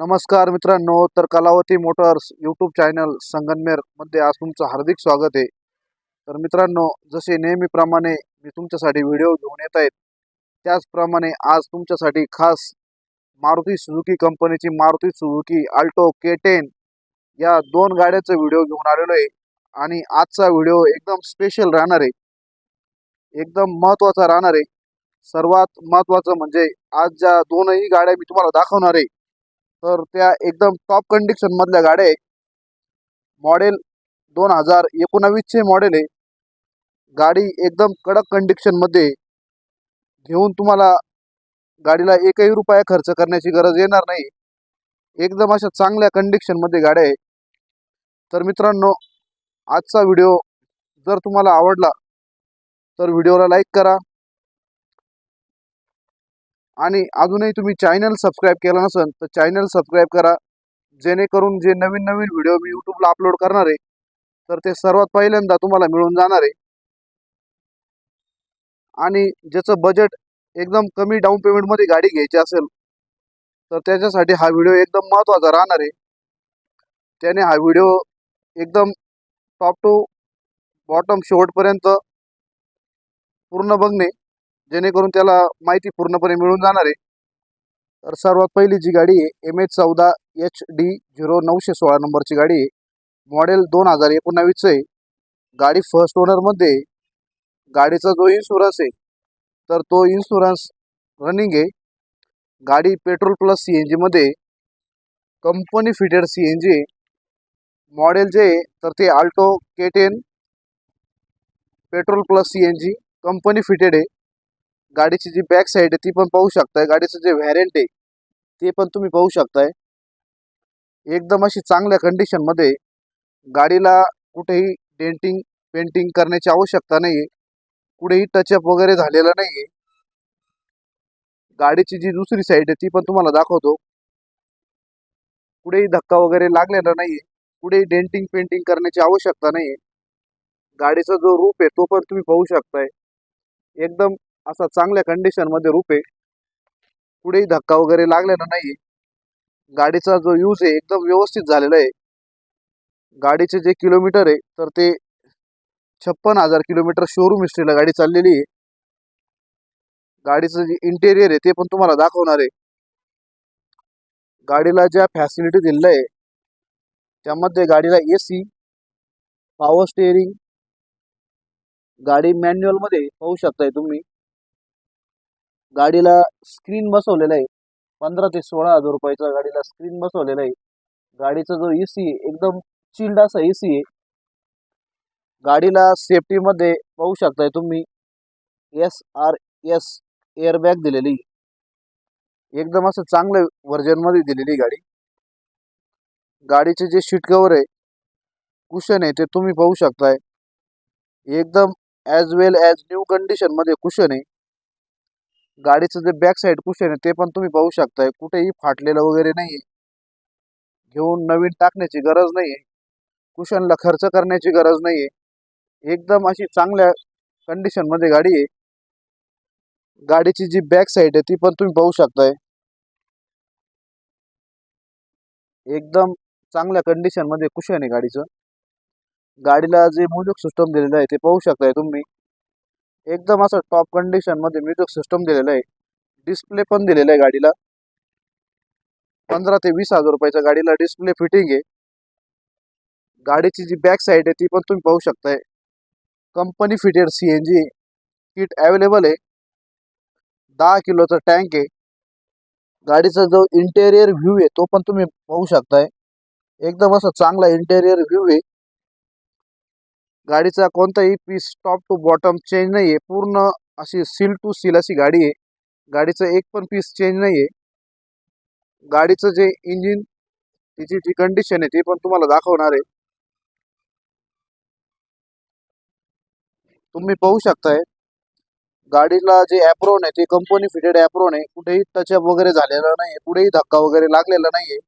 नमस्कार मित्रांनो तर कलावती मोटर्स यूट्यूब चॅनल संगनमेरमध्ये आज तुमचं हार्दिक स्वागत आहे. तर मित्रांनो जसे नेहमीप्रमाणे मी तुमच्यासाठी व्हिडिओ घेऊन येत आहेत त्याचप्रमाणे आज तुमच्यासाठी खास मारुती सुझुकी कंपनीची Maruti Suzuki Alto K ten या दोन गाड्याचा व्हिडिओ घेऊन आलेलो आहे. आणि आजचा व्हिडिओ एकदम स्पेशल राहणार आहे. एकदम महत्त्वाचा राहणार आहे. सर्वात महत्त्वाचं म्हणजे आज ज्या दोनही गाड्या मी तुम्हाला दाखवणार आहे. तर त्या एकदम टॉप कंडिशन मधल्या गाड्या आहे मॉडेल दोन हजार एकोणावीसचे मॉडेल आहे. गाडी एकदम कडक कंडिक्शनमध्ये घेऊन तुम्हाला गाडीला एकही रुपया खर्च करण्याची गरज येणार नाही. एकदम अशा चांगल्या कंडिशनमध्ये गाड्या आहे तर मित्रांनो आजचा व्हिडिओ जर तुम्हाला आवडला तर व्हिडिओला लाईक करा. आणि अजूनही तुम्ही चॅनल सबस्क्राईब केला नसेल तर चॅनल सबस्क्राईब करा. जेणेकरून जे नवीन नवीन व्हिडिओ मी यूट्यूबला अपलोड करणार आहे तर ते सर्वात पहिल्यांदा तुम्हाला मिळून जाणार आहे. आणि ज्याचं बजेट एकदम कमी डाऊन पेमेंटमध्ये गाडी घ्यायची असेल तर त्याच्यासाठी हा व्हिडिओ एकदम महत्त्वाचा राहणार आहे. त्याने हा व्हिडिओ एकदम टॉप टू बॉटम शेवटपर्यंत पूर्ण बघणे जेणेकरून त्याला माहिती पूर्णपणे मिळून जाणार आहे. तर सर्वात पहिली जी गाडी आहे एम एच चौदा एच डी झिरो नऊशे सोळा नंबरची गाडी आहे. मॉडेल दोन हजार एकोणावीसचं आहे. गाडी फर्स्ट ओनरमध्ये गाडीचा जो इन्शुरन्स आहे तर तो इन्शुरन्स रनिंग आहे. गाडी पेट्रोल प्लस सी एन जीमध्ये company fitted C N G model जे आहे तर ते Alto K ten petrol plus C N G company fitted आहे. गाडीची जी बॅक साईड आहे ती पण पाहू शकताय. गाडीचं जे व्हॅरेंट आहे ते पण तुम्ही पाहू शकताय. एकदम अशी चांगल्या कंडिशनमध्ये गाडीला कुठेही डेंटिंग पेंटिंग करण्याची आवश्यकता नाही कुठेही टचअप वगैरे झालेला नाही गाडीची जी दुसरी साईड आहे ती पण तुम्हाला दाखवतो. कुठेही धक्का वगैरे लागलेला नाही आहे कुठेही डेंटिंग पेंटिंग करण्याची आवश्यकता नाही आहे गाडीचा जो रूप आहे तो पण तुम्ही पाहू शकताय. एकदम असा चांगल्या कंडिशनमध्ये रूप आहे. कुठेही धक्का वगैरे लागलेला नाही गाडीचा जो यूज आहे एकदम व्यवस्थित झालेला आहे. गाडीचे जे किलोमीटर आहे तर ते छप्पन हजार किलोमीटर शोरूम हिस्ट्रीला गाडी चाललेली आहे. गाडीचं जे इंटेरियर आहे ते पण तुम्हाला दाखवणार आहे. गाडीला ज्या फॅसिलिटी दिलेल्या आहे त्यामध्ये गाडीला ए सी पॉवर स्टेअरिंग गाडी मॅन्युअलमध्ये पाहू शकताय तुम्ही. गाडीला स्क्रीन बसवलेला आहे. पंधरा ते सोळा हजार रुपयाचा गाडीला स्क्रीन बसवलेला आहे. गाडीचा जो ए सी एकदम चिल्ड असा ए सी आहे. गाडीला सेफ्टीमध्ये पाहू शकताय तुम्ही. एस आर एस एअरबॅग दिलेली. एकदम असं चांगलं व्हर्जनमध्ये दिलेली गाडी. गाडीचे जे सीट कवर आहे कुशन आहे ते तुम्ही पाहू शकताय. एकदम ॲज वेल ॲज न्यू कंडिशनमध्ये कुशन आहे. गाडीचं जे बॅक साईड कुशन आहे ते पण तुम्ही पाहू शकताय. कुठेही फाटलेलं वगैरे नाही आहे घेऊन नवीन टाकण्याची गरज नाही आहे कुशनला खर्च करण्याची गरज नाही आहे एकदम अशी चांगल्या कंडिशनमध्ये गाडी आहे. गाडीची जी बॅक साईड आहे ती पण तुम्ही पाहू शकताय. एकदम चांगल्या कंडिशनमध्ये कुशन आहे गाडीचं. गाडीला जे म्युझिक सिस्टम दिलेलं आहे ते पाहू शकताय तुम्ही. एकदम असं टॉप कंडिशनमध्ये म्युझिक सिस्टम दिलेलं आहे. डिस्प्ले पण दिलेला आहे गाडीला. पंधरा ते वीस हजार रुपयाच्या गाडीला डिस्प्ले फिटिंग आहे. गाडीची जी बॅक साईड आहे ती पण तुम्ही पाहू शकताय. Company fitted C N G kit available आहे. दहा किलोचा टँक आहे. गाडीचा जो इंटेरियर व्ह्यू आहे तो पण तुम्ही पाहू शकताय. एकदम असा चांगला इंटेरियर व्ह्यू आहे. गाडीचा कोणताही piece top to bottom change नाही आहे पूर्ण अशी सील टू सील अशी गाडी आहे. गाडीचं एक पण पीस चेंज नाही आहे गाडीचं जे इंजिन तिची जी कंडिशन आहे ती पण तुम्हाला दाखवणार आहे. तुम्ही पाहू शकताय गाडीला जे ॲप्रोन आहे ते कंपनी फिटेड ॲप्रोन आहे. कुठेही टचअप वगैरे झालेला नाही कुठेही धक्का वगैरे लागलेला नाही आहे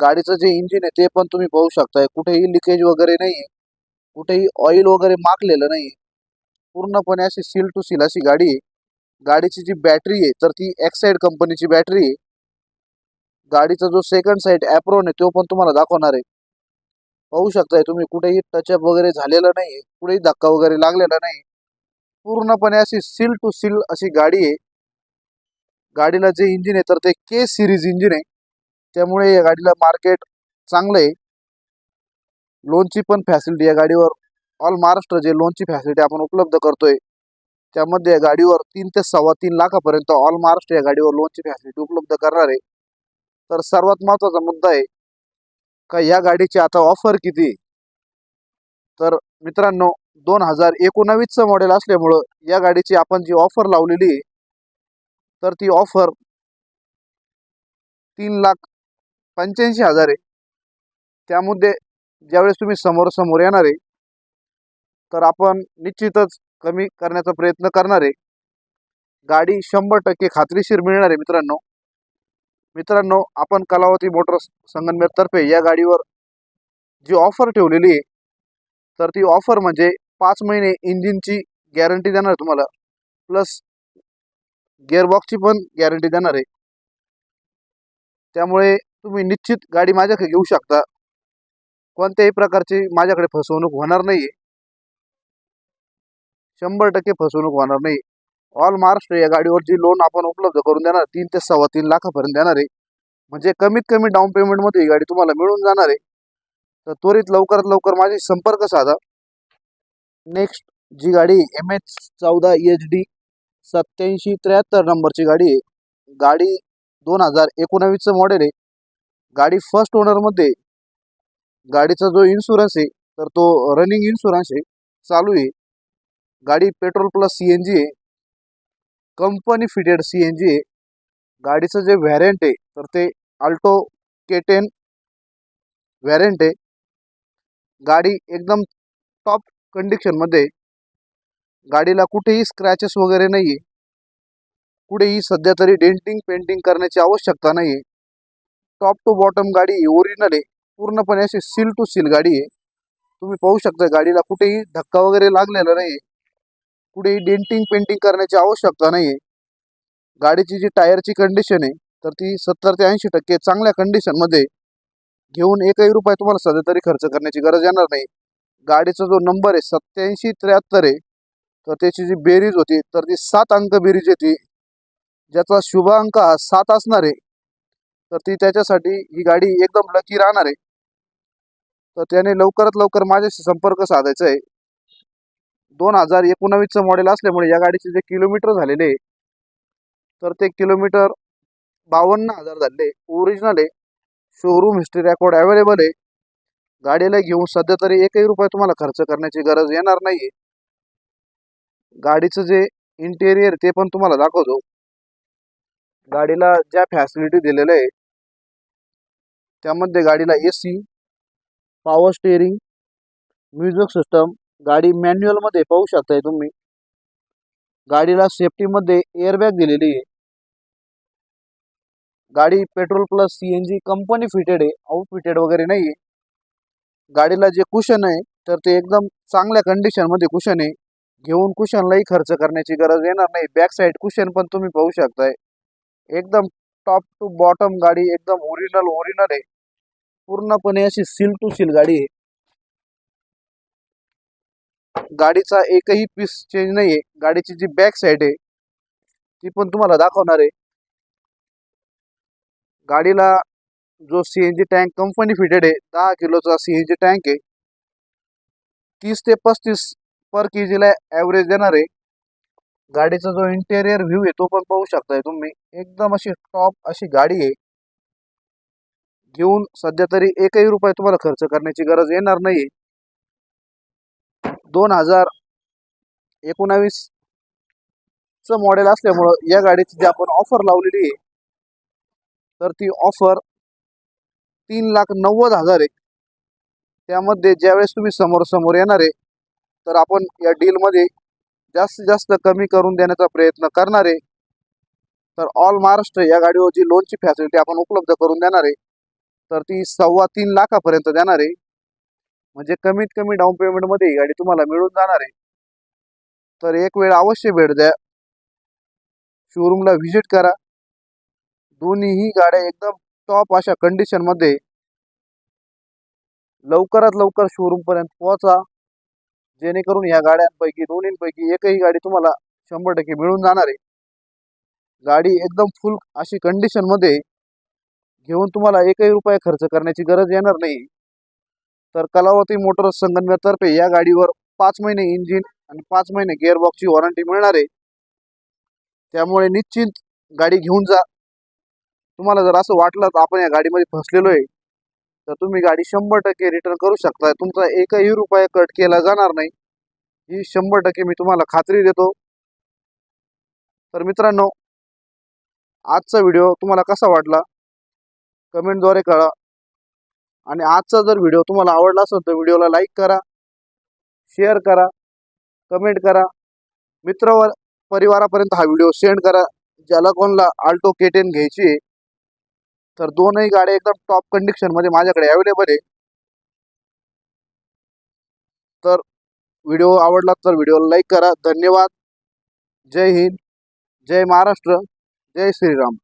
गाडीचं जे इंजिन आहे ते पण तुम्ही पाहू शकताय. कुठेही लिकेज वगैरे नाही कुठेही ऑइल वगैरे माकलेलं नाही. पूर्णपणे अशी सील टू सील अशी गाडी आहे. गाडीची जी बॅटरी आहे तर ती एक्साईड कंपनीची बॅटरी आहे. गाडीचा जो सेकंड साईड ॲप्रोन आहे तो पण तुम्हाला दाखवणार आहे. पाहू शकताय तुम्ही कुठेही टचअप वगैरे झालेलं नाही कुठेही धक्का वगैरे लागलेला नाही पूर्णपणे अशी सील टू सील अशी गाडी आहे. गाडीला जे इंजिन आहे तर ते के सिरीज इंजिन आहे. त्यामुळे या गाडीला मार्केट चांगलं आहे. लोनची पण फॅसिलिटी या गाडीवर. ऑल महाराष्ट्र जे लोनची फॅसिलिटी आपण उपलब्ध करतोय त्यामध्ये या गाडीवर तीन ते सव्वा तीन लाखापर्यंत ऑल महाराष्ट्र या गाडीवर लोनची फॅसिलिटी उपलब्ध करणार आहे. तर सर्वात महत्त्वाचा मुद्दा आहे का या गाडीची आता ऑफर किती? तर मित्रांनो दोन हजार एकोणावीसचं मॉडेल असल्यामुळं या गाडीची आपण जी ऑफर लावलेली आहे तर ती ऑफर तीन लाख पंच्याऐंशी हजार आहे. त्यामध्ये ज्यावेळेस तुम्ही समोर समोर येणार आहे तर आपण निश्चितच कमी करण्याचा प्रयत्न करणार. आहे गाडी शंभर टक्के खात्रीशीर मिळणार आहे मित्रांनो. मित्रांनो आपण कलावती मोटर्स संगमनेरतर्फे या गाडीवर जी ऑफर ठेवलेली आहे तर ती ऑफर म्हणजे पाच महिने इंजिनची गॅरंटी देणार आहे तुम्हाला. प्लस गिअरबॉक्सची पण गॅरंटी देणार आहे. त्यामुळे तुम्ही निश्चित गाडी माझ्याकडे घेऊ शकता. कोणत्याही प्रकारची माझ्याकडे फसवणूक होणार नाही शंभर टक्के फसवणूक होणार नाही ऑल महाराष्ट्र या गाडीवर जी लोन आपण उपलब्ध करून देणार तीन ते सव्वा तीन लाखापर्यंत देणार आहे. म्हणजे कमीत कमी डाऊन पेमेंटमध्ये ही गाडी तुम्हाला मिळून जाणार आहे. तर त्वरित लवकरात लवकर माझी संपर्क साधा. नेक्स्ट जी गाडी एम एच चौदा एच डी सत्याऐंशी त्र्याहत्तर नंबरची गाडी आहे. गाडी दोन हजार एकोणावीसचं मॉडेल आहे. गाडी फर्स्ट ओनरमध्ये गाडीचा जो इन्शुरन्स आहे तर तो रनिंग इन्शुरन्स आहे चालू आहे. गाडी petrol plus C N G आहे. Company fitted C N G आहे. गाडीचं जे व्हॅरियंट आहे तर ते अल्टो के टेन व्हॅरियंट आहे. गाडी एकदम टॉप कंडिशनमध्ये गाडीला कुठेही स्क्रॅचेस वगैरे नाही आहे. कुठेही सध्या तरी डेंटिंग पेंटिंग करण्याची आवश्यकता नाही आहे. टॉप टू बॉटम गाडी ओरिजिनल आहे. पूर्णपणे अशी सील टू सील गाडी आहे. तुम्ही पाहू शकता गाडीला कुठेही धक्का वगैरे लागलेला नाही कुठेही डेंटिंग पेंटिंग करण्याची आवश्यकता नाही आहे गाडीची जी टायरची कंडिशन आहे तर ती सत्तर ते ऐंशी टक्के चांगल्या कंडिशनमध्ये घेऊन एकही रुपये तुम्हाला सध्या तरी खर्च करण्याची गरज येणार नाही. गाडीचा जो नंबर आहे सत्याऐंशी त्र्याहत्तर आहे तर त्याची जी बेरीज होती तर ती सात अंक बेरीज येते. ज्याचा शुभ अंक हा सात असणार आहे तर ती त्याच्यासाठी ही गाडी एकदम लकी राहणार आहे. तर त्याने लवकरात लवकर माझ्याशी संपर्क साधायचा आहे. दोन हजार एकोणावीसचं मॉडेल असल्यामुळे या गाडीचे जे किलोमीटर झालेले आहे तर ते किलोमीटर बावन्न हजार झाले. ओरिजिनल आहे. शोरूम हिस्ट्री रेकॉर्ड अवेलेबल आहे. गाडीला घेऊन सध्या तरी एकही रुपये तुम्हाला खर्च करण्याची गरज येणार नाही गाडीचं जे इंटेरियर ते पण तुम्हाला दाखवतो. गाडीला ज्या फॅसिलिटी दिलेल्या आहे त्यामध्ये गाडीला A C power steering music system गाडी मॅन्युअलमध्ये पाहू शकताय तुम्ही. गाडीला सेफ्टीमध्ये एअरबॅग दिलेली आहे. गाडी petrol plus C N G company fitted आहे आउट फिटेड वगैरे नाही आहे गाडीला जे कुशन आहे तर ते एकदम चांगल्या कंडिशनमध्ये कुशन आहे. घेऊन कुशनलाही खर्च करण्याची गरज येणार नाही. बॅक साईड कुशन पण तुम्ही पाहू शकताय. एकदम टॉप टू बॉटम गाडी एकदम ओरिजिनल ओरिजिनल आहे. पूर्णपणे अशी सील टू सील गाडी आहे. गाडीचा एकही पीस चेंज नाही आहे गाडीची जी बॅक साईड आहे ती पण तुम्हाला दाखवणार आहे. गाडीला जो C N G tank company fitted आहे दहा किलोचा सी एन जी टँक आहे. तीस ते पस्तीस पर के जीला ॲव्हरेज देणार आहे. गाडीचा जो इंटेरियर व्ह्यू आहे तो पण पाहू शकताय तुम्ही. एकदम अशी टॉप अशी गाडी आहे. घेऊन सध्या तरी एकही रुपये तुम्हाला खर्च करण्याची गरज येणार नाही दोन हजार एकोणावीस चं मॉडेल असल्यामुळं या गाडीची जी आपण ऑफर लावलेली आहे तर ती ऑफर तीन लाख नव्वद हजार आहे. त्यामध्ये ज्यावेळेस तुम्ही समोर समोर येणार आहे तर आपण या डीलमध्ये जास्तीत जास्त कमी करून देण्याचा प्रयत्न करणार आहे. तर ऑल महाराष्ट्र या गाडीवर जी लोनची फॅसिलिटी आपण उपलब्ध करून देणार आहे तर ती सव्वा तीन लाखापर्यंत देणार आहे. म्हणजे कमीत कमी डाऊन पेमेंटमध्ये ही गाडी तुम्हाला मिळून जाणार आहे. तर एक वेळ अवश्य भेट द्या. शोरूमला व्हिजिट करा. दोन्हीही गाड्या एकदम टॉप अशा कंडिशनमध्ये लवकरात लवकर शोरूमपर्यंत पोहोचा. जेणेकरून या गाड्यांपैकी दोन्हींपैकी एकही गाडी तुम्हाला शंभर टक्के मिळून जाणार आहे. गाडी एकदम फुल अशी कंडिशनमध्ये घेऊन तुम्हाला एकही रुपये खर्च करण्याची गरज येणार नाही. तर कलावती मोटर्स संगमनेरतर्फे या गाडीवर पाच महिने इंजिन आणि पाच महिने गिअरबॉक्सची वॉरंटी मिळणार आहे. त्यामुळे निश्चित गाडी घेऊन जा. तुम्हाला जर असं वाटलं तर आपण या गाडीमध्ये फसलेलो आहे. तर तुम्ही गाडी शंभर टक्के रिटर्न करू शकता. तुमचा एकही रुपया कट केला जाणार नाही. ही शंभर टक्के मी तुम्हाला खात्री देतो. तर मित्रांनो आजचा व्हिडिओ तुम्हाला कसा वाटला? कमेंटद्वारे कळा. आणि आजचा जर व्हिडिओ तुम्हाला आवडला असेल तर व्हिडिओला लाईक करा शेअर करा कमेंट करा. मित्र परिवारापर्यंत हा व्हिडिओ सेंड करा. ज्याला कोणला आल्टो के टेन घ्यायची आहे तर दोनही गाड्या एकदम टॉप कंडिशनमध्ये माझ्याकडे अवेलेबल आहे. तर व्हिडिओ आवडला तर व्हिडिओला लाईक करा. धन्यवाद. जय हिंद. जय महाराष्ट्र. जय श्रीराम.